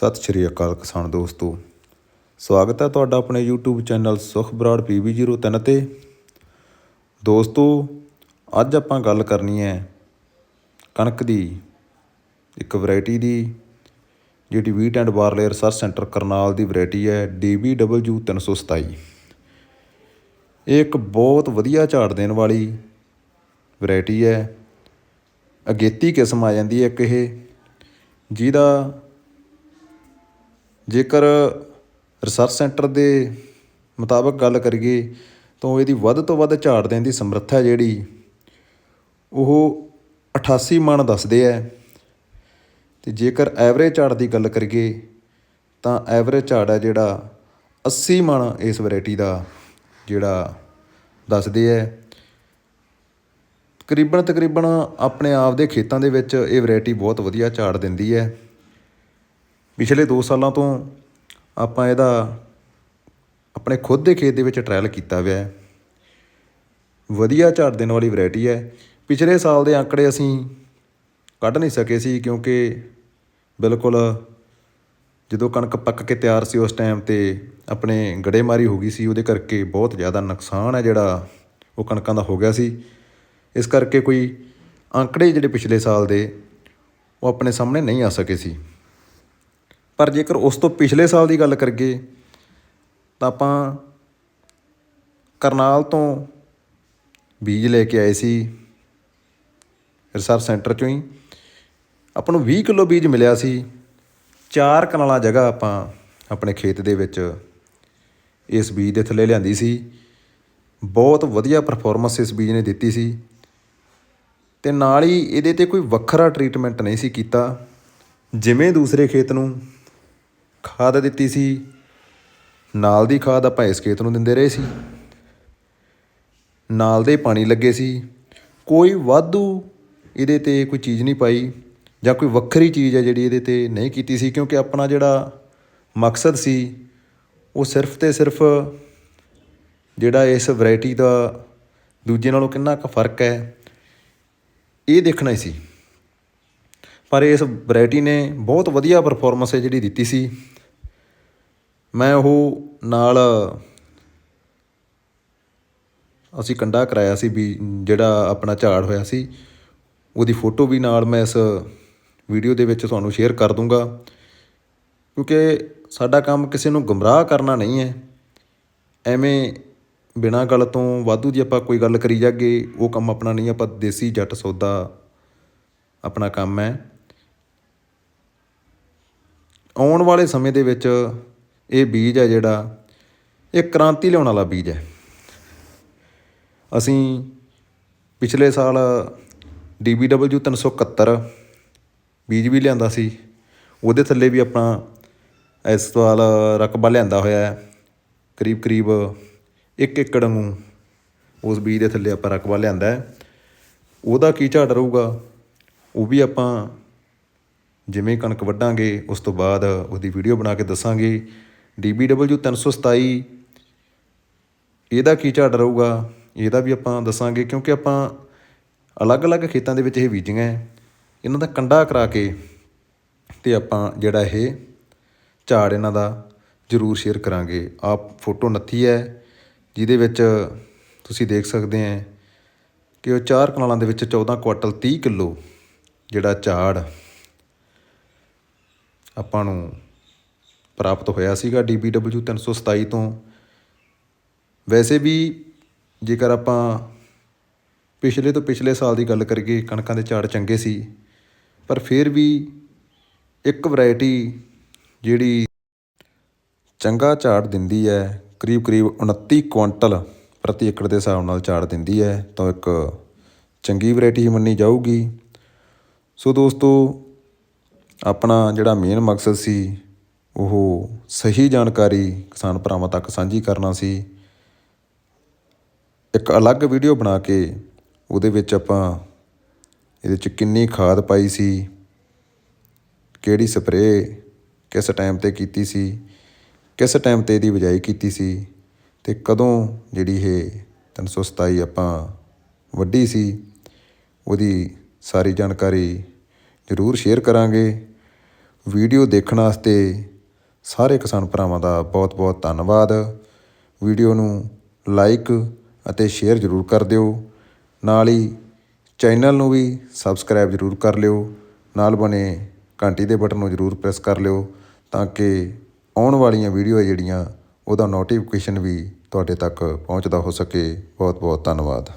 ਸਤਿ ਸ਼੍ਰੀ ਅਕਾਲ ਕਿਸਾਨ ਦੋਸਤੋ। ਸਵਾਗਤ ਹੈ ਤੁਹਾਡਾ ਆਪਣੇ YouTube ਚੈਨਲ ਸੁਖ ਬਰਾੜ PB03 ਤੇ। ਦੋਸਤੋ, ਅੱਜ ਆਪਾਂ ਗੱਲ ਕਰਨੀ ਹੈ ਕਣਕ ਦੀ, ਇੱਕ ਵੈਰਾਈਟੀ ਦੀ, ਜਿਹੜੀ wheat and barley research centre Karnal the variety ਹੈ DBW 327 ਇਹ ਇੱਕ ਬਹੁਤ ਵਧੀਆ ਝਾੜ ਦੇਣ ਵਾਲੀ ਵੈਰਾਈਟੀ ਹੈ। ਅਗੇਤੀ ਕਿਸਮ ਆ ਜਾਂਦੀ ਹੈ ਇੱਕ ਇਹ, ਜਿਹਦਾ ਜੇਕਰ ਰਿਸਰਚ ਸੈਂਟਰ ਦੇ ਮੁਤਾਬਕ ਗੱਲ ਕਰੀਏ ਤਾਂ ਇਹਦੀ ਵੱਧ ਤੋਂ ਵੱਧ ਝਾੜ ਦੇਣ ਦੀ ਸਮਰੱਥਾ ਜਿਹੜੀ ਉਹ 88 ਮਣ ਦੱਸਦੇ ਆ। ਤੇ ਜੇਕਰ ਐਵਰੇਜ ਝਾੜ ਦੀ ਗੱਲ ਕਰੀਏ ਤਾਂ ਐਵਰੇਜ ਝਾੜ ਹੈ ਜਿਹੜਾ 80 ਮਣ ਇਸ ਵੈਰਾਈਟੀ ਦਾ ਜਿਹੜਾ ਦੱਸਦੇ ਹੈ ਤਕਰੀਬਨ ਤਕਰੀਬਨ ਆਪਣੇ ਆਪ ਦੇ ਖੇਤਾਂ ਦੇ ਵਿੱਚ ਇਹ ਵੈਰਾਈਟੀ ਬਹੁਤ ਵਧੀਆ ਝਾੜ ਦਿੰਦੀ ਹੈ ਪਿਛਲੇ 2 ਸਾਲਾਂ ਤੋਂ ਆਪਾਂ ਇਹਦਾ ਆਪਣੇ ਖੁਦ ਦੇ ਖੇਤ ਦੇ ਵਿੱਚ ਟ੍ਰਾਇਲ ਕੀਤਾ ਹੋਇਆ ਹੈ। ਵਧੀਆ ਝਾੜ ਦੇਣ ਵਾਲੀ ਵੈਰਾਈਟੀ ਹੈ। ਪਿਛਲੇ ਸਾਲ ਦੇ ਅੰਕੜੇ ਅਸੀਂ ਕੱਢ ਨਹੀਂ ਸਕੇ ਸੀ ਕਿਉਂਕਿ ਬਿਲਕੁਲ ਜਦੋਂ ਕਣਕ ਪੱਕ ਕੇ ਤਿਆਰ ਸੀ ਉਸ ਟਾਈਮ ਤੇ ਆਪਣੇ ਗੜੇਮਾਰੀ ਹੋ ਗਈ ਸੀ, ਉਹਦੇ ਕਰਕੇ ਬਹੁਤ ਜ਼ਿਆਦਾ ਨੁਕਸਾਨ ਹੈ ਜਿਹੜਾ ਉਹ ਕਣਕਾਂ ਦਾ ਹੋ ਗਿਆ ਸੀ। ਇਸ ਕਰਕੇ ਕੋਈ ਅੰਕੜੇ ਜਿਹੜੇ ਪਿਛਲੇ ਸਾਲ ਦੇ, ਉਹ ਆਪਣੇ ਸਾਹਮਣੇ ਨਹੀਂ ਆ ਸਕੇ ਸੀ। ਪਰ ਜੇਕਰ ਉਸ ਤੋਂ ਪਿਛਲੇ ਸਾਲ ਦੀ ਗੱਲ ਕਰੀਏ, ਤਾਂ ਆਪਾਂ ਕਰਨਾਲ ਤੋਂ ਬੀਜ ਲੈ ਕੇ ਆਏ ਸੀ, ਰਿਸਰਚ ਸੈਂਟਰ ਚੋਂ ਹੀ। ਆਪਾਂ ਨੂੰ 20 ਕਿਲੋ ਬੀਜ ਮਿਲਿਆ ਸੀ। ਚਾਰ ਕਨਾਲਾਂ ਜਗ੍ਹਾ ਆਪਾਂ ਆਪਣੇ ਖੇਤ ਦੇ ਵਿੱਚ ਇਸ ਬੀਜ ਦੇ ਥੱਲੇ ਲਿਆਂਦੀ ਸੀ। ਬਹੁਤ ਵਧੀਆ ਪਰਫਾਰਮੈਂਸ ਇਸ ਬੀਜ ਨੇ ਦਿੱਤੀ ਸੀ। ਤੇ ਨਾਲ ਹੀ ਇਹਦੇ ਤੇ ਕੋਈ ਵੱਖਰਾ ਟ੍ਰੀਟਮੈਂਟ ਨਹੀਂ ਸੀ ਕੀਤਾ। ਜਿਵੇਂ ਦੂਸਰੇ ਖੇਤ ਨੂੰ ਖਾਦ ਦਿੱਤੀ ਸੀ। ਨਾਲ ਦੀ ਖਾਦ ਆਪਾਂ ਇਸ ਖੇਤ ਨੂੰ ਦਿੰਦੇ ਰਹੇ ਸੀ। ਨਾਲ ਦੇ ਪਾਣੀ ਲੱਗੇ ਸੀ। ਕੋਈ ਵਾਧੂ ਇਹਦੇ ਤੇ ਕੋਈ ਚੀਜ਼ ਨਹੀਂ ਪਾਈ ਜਾਂ ਕੋਈ ਵੱਖਰੀ ਚੀਜ਼ ਹੈ ਜਿਹੜੀ ਇਹਦੇ ਤੇ ਨਹੀਂ ਕੀਤੀ ਸੀ ਕਿਉਂਕਿ ਆਪਣਾ ਜਿਹੜਾ ਮਕਸਦ ਸੀ ਉਹ ਸਿਰਫ ਤੇ ਸਿਰਫ ਜਿਹੜਾ ਇਸ ਵੈਰਾਈਟੀ ਦਾ ਦੂਜੇ ਨਾਲੋਂ ਕਿੰਨਾ ਕੁ ਫ਼ਰਕ ਹੈ, ਇਹ ਦੇਖਣਾ ਹੀ ਸੀ। ਪਰ ਇਸ ਵੈਰਾਈਟੀ ਨੇ ਬਹੁਤ ਵਧੀਆ ਪਰਫੋਰਮੈਂਸ ਹੈ ਜਿਹੜੀ ਦਿੱਤੀ ਸੀ। ਮੈਂ ਉਹ ਨਾਲ ਅਸੀਂ ਕੰਡਾ ਕਰਾਇਆ ਸੀ ਵੀ ਜਿਹੜਾ ਆਪਣਾ ਝਾੜ ਹੋਇਆ ਸੀ, ਉਹਦੀ ਫੋਟੋ ਵੀ ਨਾਲ ਮੈਂ ਇਸ ਵੀਡੀਓ ਦੇ ਵਿੱਚ ਤੁਹਾਨੂੰ ਸ਼ੇਅਰ ਕਰ ਦੂੰਗਾ। ਕਿਉਂਕਿ ਸਾਡਾ ਕੰਮ ਕਿਸੇ ਨੂੰ ਗਮਰਾਹ ਕਰਨਾ ਨਹੀਂ ਹੈ। ਐਵੇਂ ਬਿਨਾਂ ਗੱਲ ਤੋਂ ਵਾਧੂ ਦੀ ਆਪਾਂ ਕੋਈ ਗੱਲ ਕਰੀ ਜਾਗੇ, ਉਹ ਕੰਮ ਆਪਣਾ ਨਹੀਂ, ਆਪਾਂ ਦੇਸੀ ਜੱਟ ਸੌਦਾ ਆਪਣਾ ਕੰਮ ਹੈ। ਆਉਣ ਵਾਲੇ ਸਮੇਂ ਦੇ ਵਿੱਚ ਇਹ ਬੀਜ ਹੈ ਜਿਹੜਾ, ਇਹ ਕ੍ਰਾਂਤੀ ਲਿਆਉਣ ਵਾਲਾ ਬੀਜ ਹੈ। ਅਸੀਂ ਪਿਛਲੇ ਸਾਲ DBW 371 ਬੀਜ ਵੀ ਲਿਆਂਦਾ ਸੀ। ਉਹਦੇ ਥੱਲੇ ਵੀ ਆਪਣਾ ਇਸ ਸਾਲ ਰਕਬਾ ਲਿਆਂਦਾ ਹੋਇਆ ਹੈ। ਕਰੀਬ ਕਰੀਬ 1 ਏਕੜ ਨੂੰ ਉਸ ਬੀਜ ਦੇ ਥੱਲੇ ਆਪਾਂ ਰਕਬਾ ਲਿਆਂਦਾ ਹੈ। ਉਹਦਾ ਕੀ ਝਾੜ ਰਹੂਗਾ, ਉਹ ਵੀ ਆਪਾਂ ਜਿਵੇਂ ਕਣਕ ਵੱਢਾਂਗੇ, ਉਸ ਤੋਂ ਬਾਅਦ ਉਹਦੀ ਵੀਡੀਓ ਬਣਾ ਕੇ ਦੱਸਾਂਗੇ। DBW 327 ਇਹਦਾ ਕੀ ਝਾੜ ਰਹੂਗਾ? ਇਹਦਾ ਵੀ ਆਪਾਂ ਦੱਸਾਂਗੇ ਕਿਉਂਕਿ ਆਪਾਂ ਅਲੱਗ-ਅਲੱਗ ਖੇਤਾਂ ਦੇ ਵਿੱਚ ਇਹ ਬੀਜੀਆਂ ਹੈ ਇਹਨਾਂ ਦਾ ਕੰਡਾ ਕਰਾ ਕੇ ਤੇ ਆਪਾਂ ਜਿਹੜਾ ਇਹ ਝਾੜ ਇਹਨਾਂ ਦਾ ਜ਼ਰੂਰ ਸ਼ੇਅਰ ਕਰਾਂਗੇ। ਆਪ ਫੋਟੋ ਨੱਥੀ ਹੈ ਜਿਹਦੇ ਵਿੱਚ ਤੁਸੀਂ ਦੇਖ ਸਕਦੇ ਹੈ ਕਿ ਉਹ ਚਾਰ ਕਨਾਲਾਂ ਦੇ ਵਿੱਚ 14 ਕੁਆਟਲ 30 ਕਿਲੋ ਜਿਹੜਾ ਝਾੜ ਆਪਾਂ ਨੂੰ ਪ੍ਰਾਪਤ ਹੋਇਆ ਸੀਗਾ DBW 327 ਤੋਂ। ਵੈਸੇ ਵੀ ਜੇਕਰ ਆਪਾਂ ਪਿਛਲੇ ਤੋਂ ਪਿਛਲੇ ਸਾਲ ਦੀ ਗੱਲ ਕਰੀਏ, ਕਣਕਾਂ ਦੇ ਝਾੜ ਚੰਗੇ ਸੀ, ਪਰ ਫਿਰ ਵੀ ਇੱਕ ਵੈਰਾਈਟੀ ਜਿਹੜੀ ਚੰਗਾ ਝਾੜ ਦਿੰਦੀ ਹੈ, ਕਰੀਬ ਕਰੀਬ 29 ਕੁਇੰਟਲ ਪ੍ਰਤੀ ਏਕੜ ਦੇ ਹਿਸਾਬ ਨਾਲ ਝਾੜ ਦਿੰਦੀ ਹੈ, ਤਾਂ ਇੱਕ ਚੰਗੀ ਵੈਰਾਈਟੀ ਮੰਨੀ ਜਾਊਗੀ। ਸੋ ਦੋਸਤੋ ਆਪਣਾ ਜਿਹੜਾ ਮੇਨ ਮਕਸਦ ਸੀ, ਉਹ ਸਹੀ ਜਾਣਕਾਰੀ ਕਿਸਾਨ ਭਰਾਵਾਂ ਤੱਕ ਸਾਂਝੀ ਕਰਨਾ ਸੀ। ਇੱਕ ਅਲੱਗ ਵੀਡੀਓ ਬਣਾ ਕੇ ਉਹਦੇ ਵਿੱਚ ਆਪਾਂ ਇਹਦੇ ਚ ਕਿੰਨੀ ਖਾਦ ਪਾਈ ਸੀ, ਕਿਹੜੀ ਸਪਰੇਅ ਕਿਸ ਟਾਈਮ ਤੇ ਕੀਤੀ ਸੀ, ਕਿਸ ਟਾਈਮ ਤੇ ਇਹਦੀ ਬਿਜਾਈ ਕੀਤੀ ਸੀ ਤੇ ਕਦੋਂ ਜਿਹੜੀ ਇਹ 327 ਆਪਾਂ ਵੱਢੀ ਸੀ, ਉਹਦੀ ਸਾਰੀ ਜਾਣਕਾਰੀ ਜ਼ਰੂਰ ਸ਼ੇਅਰ ਕਰਾਂਗੇ। ਵੀਡੀਓ ਦੇਖਣ ਵਾਸਤੇ ਸਾਰੇ ਕਿਸਾਨ ਭਰਾਵਾਂ ਦਾ ਬਹੁਤ ਬਹੁਤ ਧੰਨਵਾਦ। ਵੀਡੀਓ ਨੂੰ ਲਾਈਕ ਅਤੇ ਸ਼ੇਅਰ ਜ਼ਰੂਰ ਕਰ ਦਿਓ। ਨਾਲ ਹੀ ਚੈਨਲ ਨੂੰ ਵੀ ਸਬਸਕ੍ਰਾਈਬ ਜ਼ਰੂਰ ਕਰ ਲਿਓ। ਨਾਲ ਬਣੇ ਘੰਟੀ ਦੇ ਬਟਨ ਨੂੰ ਜ਼ਰੂਰ ਪ੍ਰੈਸ ਕਰ ਲਿਓ ਤਾਂ ਕਿ ਆਉਣ ਵਾਲੀਆਂ ਵੀਡੀਓ ਜਿਹੜੀਆਂ ਉਹਦਾ ਨੋਟੀਫਿਕੇਸ਼ਨ ਵੀ ਤੁਹਾਡੇ ਤੱਕ ਪਹੁੰਚਦਾ ਹੋ ਸਕੇ। ਬਹੁਤ ਬਹੁਤ ਧੰਨਵਾਦ।